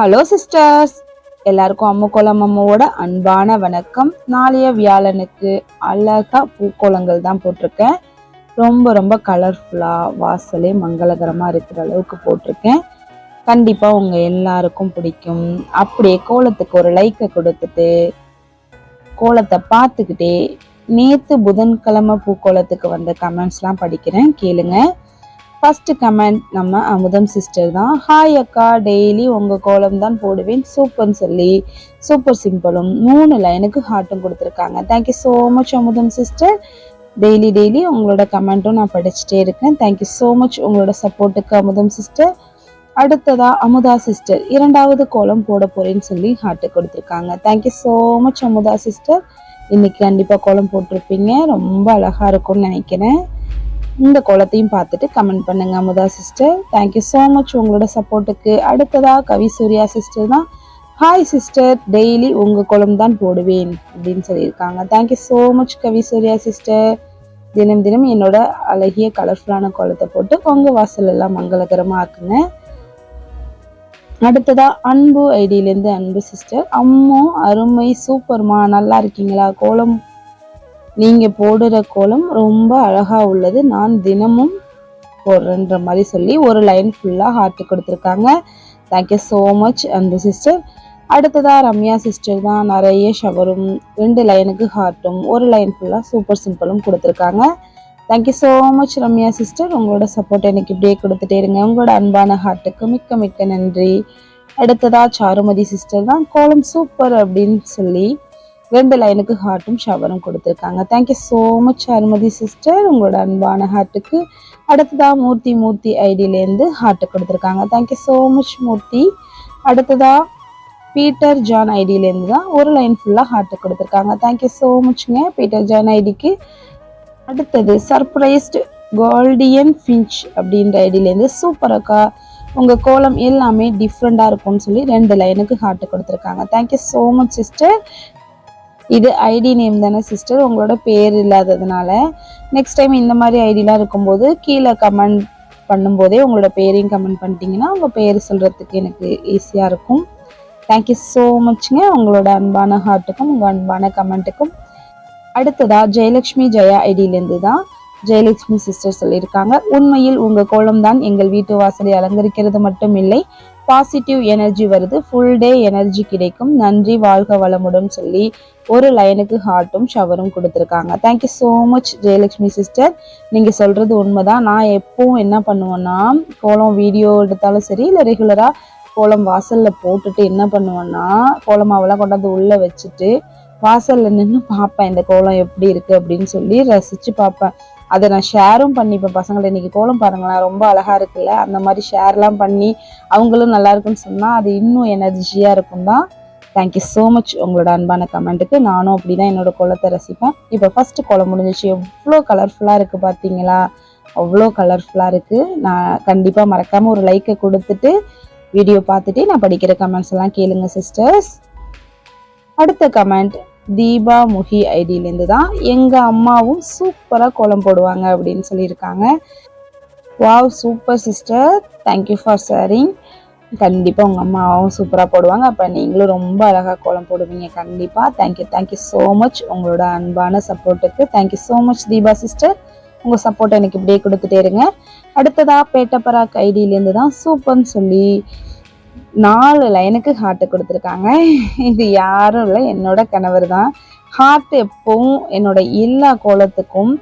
Hello sisters எல்லாருக்கும் அம்முக்கோலம் அம்மாவோட அன்பான வணக்கம். நாளைய வியாழனுக்கு அழகா பூக்கோளங்கள் தான் போட்டிருக்கேன். ரொம்ப ரொம்ப கலர்ஃபுல்லாக வாசலே மங்களகரமாக இருக்கிற அளவுக்கு போட்டிருக்கேன். கண்டிப்பாக உங்கள் எல்லாருக்கும் பிடிக்கும். அப்படியே கோலத்துக்கு ஒரு லைக்கை கொடுத்துட்டு கோலத்தை பார்த்துக்கிட்டே நேற்று புதன்கிழமை பூக்கோலத்துக்கு வந்த கமெண்ட்ஸ்லாம் படிக்கிறேன். கேளுங்கள் ஃபஸ்ட்டு கமெண்ட் நம்ம அமுதம் சிஸ்டர் தான். ஹாய் அக்கா டெய்லி உங்கள் கோலம் தான் போடுவேன். சூப்பர்னு சொல்லி சூப்பர் சிம்பிளும் மூணு லைனுக்கு ஹார்ட்டும் கொடுத்துருக்காங்க. Thank you so much Amudham sister daily daily உங்களோட கமெண்ட்டும் நான் படிச்சுட்டே இருக்கேன். தேங்க்யூ ஸோ மச் உங்களோட சப்போர்ட்டுக்கு அமுதம் சிஸ்டர் அடுத்ததா அமுதா சிஸ்டர் இரண்டாவது கோலம் போட போறேன்னு சொல்லி ஹார்ட்டு கொடுத்துருக்காங்க. Thank you so much Amudha sister இன்னைக்கு கண்டிப்பாக கோலம் போட்டிருப்பீங்க. ரொம்ப அழகா இருக்கும்னு நினைக்கிறேன். இந்த கோலத்தையும் பார்த்துட்டு கமெண்ட் பண்ணுங்க Amudha sister thank you so much உங்களோட சப்போர்ட்டுக்கு அடுத்ததா கவி சூர்யா சிஸ்டர் தான். ஹாய் சிஸ்டர் டெய்லி உங்கள் குளம் தான் போடுவேன் அப்படின்னு சொல்லியிருக்காங்க. Thank you so much Kavi Surya sister தினம் தினம் என்னோட அழகிய கலர்ஃபுல்லான கோலத்தை போட்டு உங்கள் வாசல் எல்லாம் மங்களகரமாக ஆக்குங்க. அடுத்ததா அன்பு ஐடியிலேருந்து அன்பு சிஸ்டர் அம்மோ அருமை சூப்பர்மா நல்லா இருக்கீங்களா? கோலம் நீங்க போடுற கோலம் ரொம்ப அழகா உள்ளது. நான் தினமும் போடுறேன்ற மாதிரி சொல்லி ஒரு லைன் ஃபுல்லா ஹார்ட் கொடுத்துருக்காங்க. தேங்க்யூ ஸோ மச் அந்த சிஸ்டர் அடுத்ததா ரம்யா சிஸ்டர் தான். நிறைய ஷவரும் ரெண்டு லைனுக்கு ஹார்ட்டும் ஒரு லைன் ஃபுல்லாக சூப்பர் சிம்பிளும் கொடுத்துருக்காங்க. Thank you so much Ramya sister உங்களோட சப்போர்ட் எனக்கு இப்படியே கொடுத்துட்டே இருங்க. உங்களோட அன்பான ஹார்ட்டுக்கு மிக்க மிக்க நன்றி. அடுத்ததா சாருமதி சிஸ்டர் தான். கோலம் சூப்பர் அப்படின்னு சொல்லி ரெண்டு லைனுக்கு ஹார்ட்டும் ஷவரும் கொடுத்துருக்காங்க. Thank you so much Anumathi sister உங்களோட அன்பான ஹார்ட்டுக்கு அடுத்ததா மூர்த்தி மூர்த்தி ஐடியிலேருந்து ஹார்ட்டு கொடுத்துருக்காங்க. Thank you so much Murthy. அடுத்ததா பீட்டர் ஜான் ஐடியிலேருந்து தான் ஒரு லைன் ஃபுல்லாக ஹார்ட்டு கொடுத்துருக்காங்க. தேங்க்யூ ஸோ மச்ங்க பீட்டர் ஜான் ஐடிக்கு அடுத்தது சர்ப்ரைஸ்டு கோல்டியன் ஃபின்ச் அப்படின்ற ஐடியிலேருந்து சூப்பராக்கா உங்கள் கோலம் எல்லாமே டிஃப்ரெண்ட்டாக இருக்கும்னு சொல்லி ரெண்டு லைனுக்கு ஹார்ட்டு கொடுத்துருக்காங்க. Thank you so much sister இது ஐடி நேம் தானே சிஸ்டர் உங்களோட பேர் இல்லாததுனால. நெக்ஸ்ட் டைம் இந்த மாதிரி ஐடிலாம் இருக்கும்போது கீழே கமெண்ட் பண்ணும்போதே உங்களோட பேரையும் கமெண்ட் பண்ணிட்டீங்கன்னா உங்கள் பேர் சொல்கிறதுக்கு எனக்கு ஈஸியாக இருக்கும். தேங்க்யூ ஸோ மச்ங்க உங்களோட அன்பான ஹார்ட்டுக்கும் உங்கள் அன்பான கமெண்ட்டுக்கும் அடுத்ததாக ஜெயலக்ஷ்மி ஜெயா ஐடியிலேருந்து தான் ஜெயலட்சுமி சிஸ்டர் சொல்லியிருக்காங்க. உண்மையில் உங்கள் கோலம் தான் எங்கள் வீட்டு வாசலை அலங்கரிக்கிறது மட்டும் இல்லை பாசிட்டிவ் எனர்ஜி வருது. ஃபுல் டே எனர்ஜி கிடைக்கும். நன்றி வாழ்க வளமுடன் சொல்லி ஒரு லைனுக்கு ஹார்ட்டும் ஷவரும் கொடுத்துருக்காங்க. Thank you so much Jayalakshmi sister நீங்கள் சொல்கிறது உண்மைதான். நான் எப்பவும் என்ன பண்ணுவேன்னா கோலம் வீடியோ எடுத்தாலும் சரி இல்லை ரெகுலராக கோலம் வாசலில் போட்டுட்டு என்ன பண்ணுவேன்னா கோலமாவெல்லாம் கொண்டாந்து உள்ளே வச்சுட்டு வாசலில் நின்று பார்ப்பேன் இந்த கோலம் எப்படி இருக்குது அப்படின்னு சொல்லி ரசித்து பார்ப்பேன். அதை நான் ஷேரும் பண்ணிப்பேன் பசங்களை இன்னைக்கு கோலம் பாருங்களேன் ரொம்ப அழகா இருக்குல்ல? அந்த மாதிரி ஷேர்லாம் பண்ணி அவங்களும் நல்லா இருக்குன்னு சொன்னால் அது இன்னும் எனர்ஜியாக இருக்கும் தான். தேங்க்யூ ஸோ மச் உங்களோட அன்பான கமெண்ட்டுக்கு நானும் அப்படி தான் என்னோட குளத்தை ரசிப்பேன் இப்போ ஃபஸ்ட்டு குளம் முடிஞ்சிச்சு. எவ்வளோ கலர்ஃபுல்லாக இருக்குது பார்த்தீங்களா அவ்வளோ கலர்ஃபுல்லாக இருக்குது நான் கண்டிப்பாக மறக்காமல் ஒரு லைக்கை கொடுத்துட்டு வீடியோ பார்த்துட்டு நான் படிக்கிற கமெண்ட்ஸ் எல்லாம் கேளுங்க சிஸ்டர்ஸ் அடுத்த கமெண்ட் தீபா முகி ஐடியிலேருந்து தான் எங்கள் அம்மாவும் சூப்பராக கோலம் போடுவாங்க அப்படின்னு சொல்லியிருக்காங்க. Wow super sister. Thank you for sharing கண்டிப்பாக உங்கள் அம்மாவும் சூப்பராக போடுவாங்க. அப்போ நீங்களும் ரொம்ப அழகாக கோலம் போடுவீங்க. கண்டிப்பாக தேங்க்யூ தேங்க்யூ ஸோ மச் உங்களோட அன்பான சப்போர்ட்டுக்கு thank you so much Deepa sister உங்கள் சப்போர்ட் எனக்கு இப்படியே கொடுத்துட்டே இருங்க. அடுத்ததாக பேட்டப்பராக் ஐடியிலேருந்து தான் சூப்பர்னு சொல்லி நாலு லைனுக்கு ஹார்ட்டு கொடுத்துருக்காங்க. இது யாரும் இல்லை என்னோட கணவர் தான். ஹார்ட் எப்பவும் என்னோட எல்லா கோலத்துக்கும்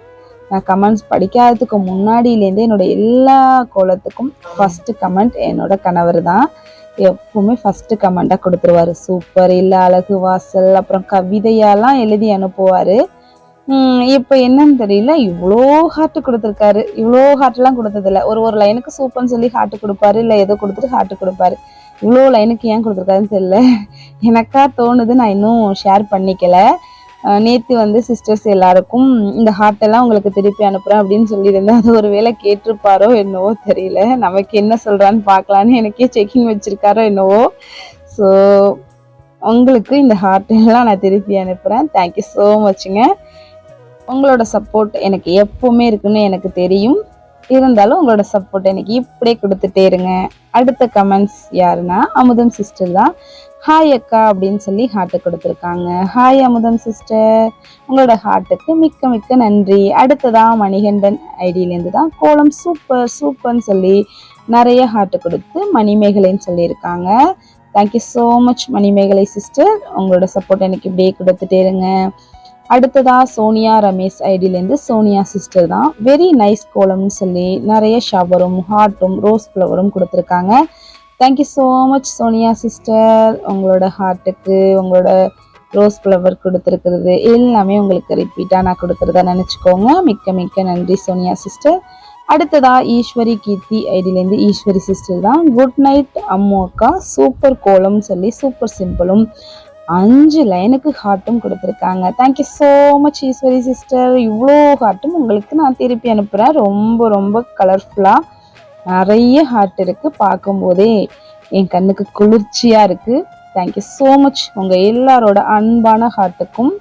நான் கமெண்ட்ஸ் படிக்காததுக்கு முன்னாடியிலேருந்தே என்னோட எல்லா கோலத்துக்கும் ஃபஸ்ட்டு கமெண்ட் என்னோட கணவர் தான். எப்பவுமே ஃபஸ்ட்டு கமெண்ட்டாக கொடுத்துருவாரு. சூப்பர் இல்லை அழகு வாசல் அப்புறம் கவிதையெல்லாம் எழுதி அனுப்புவார். இப்போ என்னன்னு தெரியல இவ்வளோ ஹார்ட்டு கொடுத்துருக்காரு. இவ்வளோ ஹார்ட்லாம் கொடுத்ததில்ல. ஒரு ஒரு லைனுக்கு சூப்பர்னு சொல்லி ஹார்ட் கொடுப்பாரு இல்லை ஏதோ கொடுத்துட்டு ஹார்ட்டு கொடுப்பாரு. இவ்வளோ லைனுக்கு ஏன் கொடுத்துருக்காருன்னு தெரியல. எனக்கா தோணுது நான் இன்னும் ஷேர் பண்ணிக்கல. நேற்று வந்து சிஸ்டர்ஸ் எல்லாருக்கும் இந்த ஹார்ட்டெல்லாம் உங்களுக்கு திருப்பி அனுப்புகிறேன் அப்படின்னு சொல்லியிருந்தேன் அது ஒரு வேளை கேட்டிருப்பாரோ என்னவோ தெரியல. நமக்கு என்ன சொல்கிறான்னு பார்க்கலான்னு எனக்கே செக்கிங் வச்சுருக்காரோ என்னவோ. ஸோ உங்களுக்கு இந்த ஹார்ட்டெல்லாம் நான் திருப்பி அனுப்புகிறேன் தேங்க்யூ ஸோ மச்சுங்க உங்களோட சப்போர்ட் எனக்கு எப்போவுமே இருக்குன்னு எனக்கு தெரியும். இருந்தாலும் உங்களோட சப்போர்ட் எனக்கு இப்படியே கொடுத்துட்டே இருங்க. அடுத்த கமெண்ட்ஸ் யாருன்னா அமுதம் சிஸ்டர் தான். ஹாய் அக்கா அப்படின்னு சொல்லி ஹார்ட்டு கொடுத்துருக்காங்க. ஹாய் அமுதம் சிஸ்டர் உங்களோட ஹார்ட்டுக்கு மிக்க மிக்க நன்றி. அடுத்ததான் மணிகண்டன் ஐடியிலேருந்து தான் கோலம் சூப்பர் சூப்பர்னு சொல்லி நிறைய ஹார்ட்டு கொடுத்து மணிமேகலைன்னு சொல்லியிருக்காங்க. Thank you so much Manimegalai sister உங்களோட சப்போர்ட் எனக்கு இப்படியே கொடுத்துட்டே இருங்க. அடுத்ததா சோனியா ரமேஷ் ஐடியிலேருந்து சோனியா சிஸ்டர் தான். வெரி நைஸ் கோலம்னு சொல்லி நிறைய ஷவரும் ஹார்ட்டும் ரோஸ் ஃப்ளவரும் கொடுத்துருக்காங்க. Thank you so much Sonia sister உங்களோட ஹார்ட்டுக்கு உங்களோட ரோஸ் ஃப்ளவர் கொடுத்துருக்கிறது எல்லாமே உங்களுக்கு ரிப்பீட்டாக நான் கொடுக்குறதா நினச்சிக்கோங்க. மிக்க மிக்க நன்றி சோனியா சிஸ்டர் அடுத்ததா ஈஸ்வரி கீர்த்தி ஐடியிலேருந்து ஈஸ்வரி சிஸ்டர் தான். குட் நைட் அம்மு அக்கா. சூப்பர் கோலம் சொல்லி சூப்பர் சிம்பிளும் அஞ்சு லைனுக்கு ஹார்ட்டும் கொடுத்துருக்காங்க. Thank you so much Eswari sister இவ்வளோ ஹார்ட்டும் உங்களுக்கு நான் திருப்பி அனுப்புகிறேன் ரொம்ப ரொம்ப கலர்ஃபுல்லாக நிறைய ஹார்ட் இருக்குது பார்க்கும்போதே. என் கண்ணுக்கு குளிர்ச்சியாக இருக்குது தேங்க்யூ ஸோ மச் உங்கள் எல்லாரோட அன்பான ஹார்ட்டுக்கும்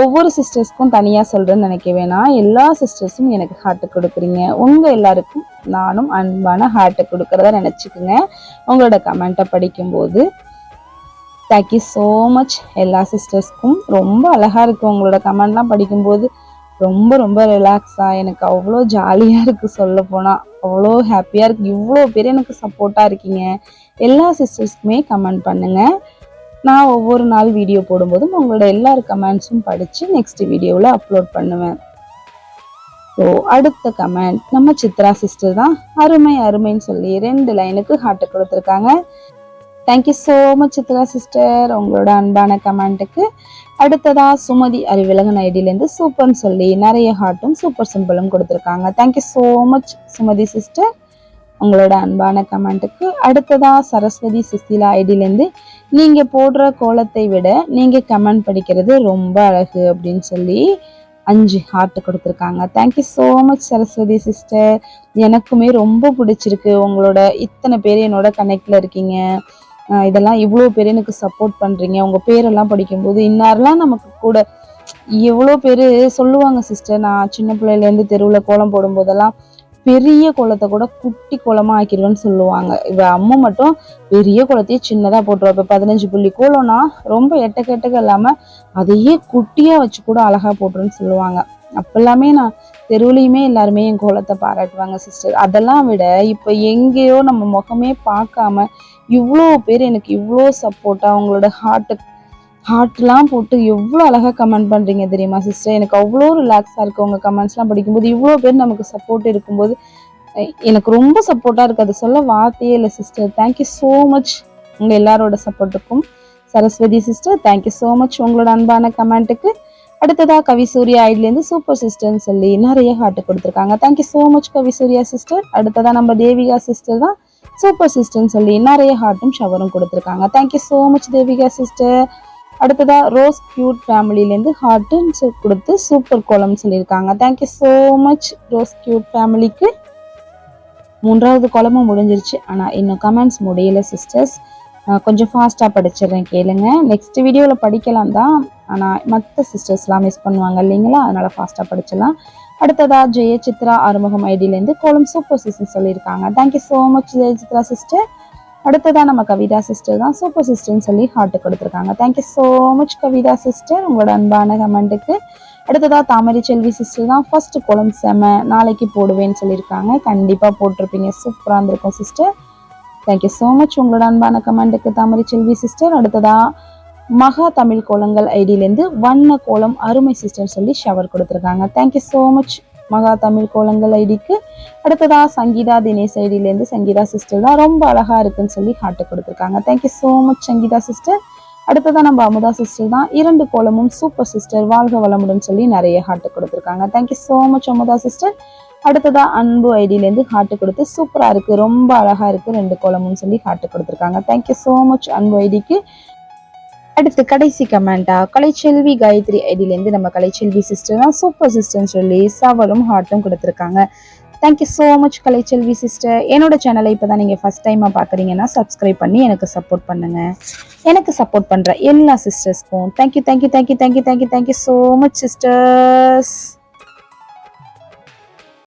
ஒவ்வொரு சிஸ்டர்ஸ்க்கும் தனியாக சொல்கிறேன்னு நினைக்க வேணாம். எல்லா சிஸ்டர்ஸும் எனக்கு ஹார்ட்டு கொடுக்குறீங்க. உங்கள் எல்லாருக்கும் நானும் அன்பான ஹார்ட்டை கொடுக்குறதா நினச்சிக்கோங்க. உங்களோட கமெண்ட்டை படிக்கும்போது தேங்க்யூ ஸோ மச் எல்லா சிஸ்டர்ஸ்க்கும் ரொம்ப அழகாக இருக்குது உங்களோட கமெண்ட்லாம் படிக்கும்போது. ரொம்ப ரொம்ப ரிலாக்ஸாக எனக்கு அவ்வளோ ஜாலியாக இருக்குது சொல்ல போனால் அவ்வளோ ஹாப்பியாக இருக்குது இவ்வளோ பேர் எனக்கு சப்போர்ட்டாக இருக்கீங்க. எல்லா சிஸ்டர்ஸ்க்குமே கமெண்ட் பண்ணுங்கள் நான் ஒவ்வொரு நாள் வீடியோ போடும்போதும் உங்களோட எல்லார் கமெண்ட்ஸும் படித்து நெக்ஸ்ட் வீடியோவில் அப்லோட் பண்ணுவேன். ஸோ அடுத்த கமெண்ட் நம்ம சித்ரா சிஸ்டர் தான். அருமை அருமைன்னு சொல்லி ரெண்டு லைனுக்கு ஹார்ட்டை கொடுத்துருக்காங்க. Thank you so much Chitra sister உங்களோட அன்பான கமெண்ட்டுக்கு. அடுத்ததா சுமதி அறிவிலகன் ஐடியிலேருந்து சூப்பர்னு சொல்லி நிறைய ஹார்ட்டும் சூப்பர் சிம்பிளும் கொடுத்துருக்காங்க. Thank you so much Sumathi sister உங்களோட அன்பான கமெண்ட்டுக்கு. அடுத்ததா சரஸ்வதி சுசீலா ஐடியிலேருந்து நீங்கள் போடுற கோலத்தை விட நீங்கள் கமெண்ட் படிக்கிறது ரொம்ப அழகு அப்படின்னு சொல்லி அஞ்சு ஹார்ட் கொடுத்துருக்காங்க. Thank you so much Saraswathi sister எனக்குமே ரொம்ப பிடிச்சிருக்கு. உங்களோட இத்தனை பேர் என்னோட கனெக்டில் இருக்கீங்க. இதெல்லாம் இவ்வளோ பேர் எனக்கு சப்போர்ட் பண்ணுறீங்க உங்கள் பேரெல்லாம் படிக்கும்போது இன்னாரெலாம் நமக்கு கூட எவ்வளோ பேர் சொல்லுவாங்க சிஸ்டர் நான் சின்ன பிள்ளையிலேருந்து தெருவில் கோலம் போடும்போதெல்லாம் பெரிய குளத்தை கூட குட்டி குளமா ஆக்கிடுவேன்னு சொல்லுவாங்க. இப்போ அம்மா மட்டும் பெரிய குளத்தையே சின்னதாக போட்டுருவா. இப்போ பதினஞ்சு புள்ளி கோலம்னா ரொம்ப எட்ட கெட்டக்க இல்லாமல் அதையே குட்டியாக வச்சு கூட அழகாக போட்டுருன்னு சொல்லுவாங்க. அப்பெல்லாமே நான் தெருவுலையுமே எல்லாருமே என் கோலத்தை பாராட்டுவாங்க சிஸ்டர் அதெல்லாம் விட இப்போ எங்கேயோ நம்ம முகமே பார்க்காம இவ்வளோ பேர் எனக்கு இவ்வளோ சப்போர்ட்டாக அவங்களோட ஹார்ட்டு ஹார்ட்லாம் போட்டு எவ்வளோ அழகாக கமெண்ட் பண்ணுறீங்க தெரியுமா சிஸ்டர் எனக்கு அவ்வளோ ரிலாக்ஸாக இருக்குது உங்கள் கமெண்ட்ஸ்லாம் படிக்கும்போது இவ்வளோ பேர் நமக்கு சப்போர்ட் இருக்கும்போது எனக்கு ரொம்ப சப்போர்ட்டாக இருக்குது அது சொல்ல வார்த்தையே இல்லை சிஸ்டர் தேங்க்யூ ஸோ மச் உங்கள் எல்லாரோட சப்போர்ட்டுக்கும் Saraswathi sister thank you so much உங்களோட அன்பான கமெண்ட்டுக்கு அடுத்ததாக கவி சூர்யா ஐட்லேருந்து சூப்பர் சிஸ்டர்னு சொல்லி நிறைய ஹார்ட் கொடுத்துருக்காங்க. Thank you so much Kavi Surya sister அடுத்ததாக நம்ம தேவிகா சிஸ்டர் தான். சூப்பர் சிஸ்டர்னு சொல்லி நிறைய ஹார்ட்டும் ஷவரும் கொடுத்துருக்காங்க. Thank you so much Devika sister அடுத்ததாக ரோஸ் கியூட் ஃபேமிலிலேருந்து ஹார்ட்டுன்னு கொடுத்து சூப்பர் கோலம்னு சொல்லியிருக்காங்க. Thank you so much rose cute ஃபேமிலிக்கு மூன்றாவது கோலமும் முடிஞ்சிருச்சு. ஆனால் இன்னும் கமெண்ட்ஸ் முடியல சிஸ்டர்ஸ் கொஞ்சம் ஃபாஸ்ட்டாக படிச்சிடுறேன் கேளுங்க. நெக்ஸ்ட் வீடியோவில் படிக்கலாம் தான். ஆனால் மற்ற சிஸ்டர்ஸ்லாம் மிஸ் பண்ணுவாங்க இல்லைங்களா? அதனால் ஃபாஸ்ட்டாக படிச்சிடலாம். அடுத்ததா ஜெய சித்ரா ஆறுமுகம் ஐடியிலேருந்து கோலம் சூப்பர் சிஸ்டர் சொல்லியிருக்காங்க. Thank you so much Jaya Chitra sister அடுத்ததா நம்ம கவிதா சிஸ்டர் தான் சூப்பர் சிஸ்டர்னு சொல்லி ஹார்ட்டு கொடுத்துருக்காங்க. Thank you so much Kavitha sister உங்களோட அன்பான கமெண்ட்டுக்கு அடுத்ததா தாமரை செல்வி சிஸ்டர் தான் ஃபர்ஸ்ட் குளம் செம நாளைக்கு போடுவேன்னு சொல்லியிருக்காங்க. கண்டிப்பாக போட்டிருப்பீங்க. சூப்பராக இருந்திருக்கும் சிஸ்டர் தேங்க்யூ ஸோ மச் உங்களோட அன்பான கமெண்ட்டுக்கு தாமரை செல்வி சிஸ்டர் அடுத்ததா மகா தமிழ் கோலங்கள் ஐடியிலேருந்து வண்ண கோலம் அருமை சிஸ்டர் சொல்லி ஷவர் கொடுத்துருக்காங்க. தேங்க்யூ ஸோ மச் மகா தமிழ் கோலங்கள் ஐடிக்கு. அடுத்ததா சங்கீதா தினேஷ் ஐடியிலேருந்து சங்கீதா சிஸ்டர் தான் ரொம்ப அழகா இருக்குன்னு சொல்லி ஹார்ட்டு கொடுத்துருக்காங்க. Thank you so much Sangeetha sister. அடுத்ததாக நம்ம அமுதா சிஸ்டர் தான் இரண்டு கோலமும் சூப்பர் சிஸ்டர் வாழ்க வளமுடன் சொல்லி நிறைய ஹார்ட்டு கொடுத்துருக்காங்க. Thank you so much Amudha sister. அடுத்ததா அன்பு ஐடியிலேருந்து ஹார்ட்டு கொடுத்து சூப்பராக இருக்குது ரொம்ப அழகாக இருக்குது ரெண்டு கோலமும் சொல்லி ஹார்ட்டு கொடுத்துருக்காங்க. தேங்க்யூ ஸோ மச் அன்பு ஐடிக்கு. அடுத்து கடைசி கமெண்டா கலைச்செல்வி காயத்ரி ஐடியிலேருந்து நம்ம கலைச்செல்வி சிஸ்டர் தான் சூப்பர் சிஸ்டர்னு சொல்லி சவலும் ஹார்ட்டும் கொடுத்துருக்காங்க. Thank you so much Kalaiselvi sister என்னோட சேனலை இப்போ தான் நீங்கள் ஃபஸ்ட் டைமாக பார்க்குறீங்கன்னா சப்ஸ்கிரைப் பண்ணி எனக்கு சப்போர்ட் பண்ணுங்கள் எனக்கு சப்போர்ட் பண்ணுற எல்லா சிஸ்டர்ஸ்க்கும் thank you thank you thank you thank you thank you thank you so much sisters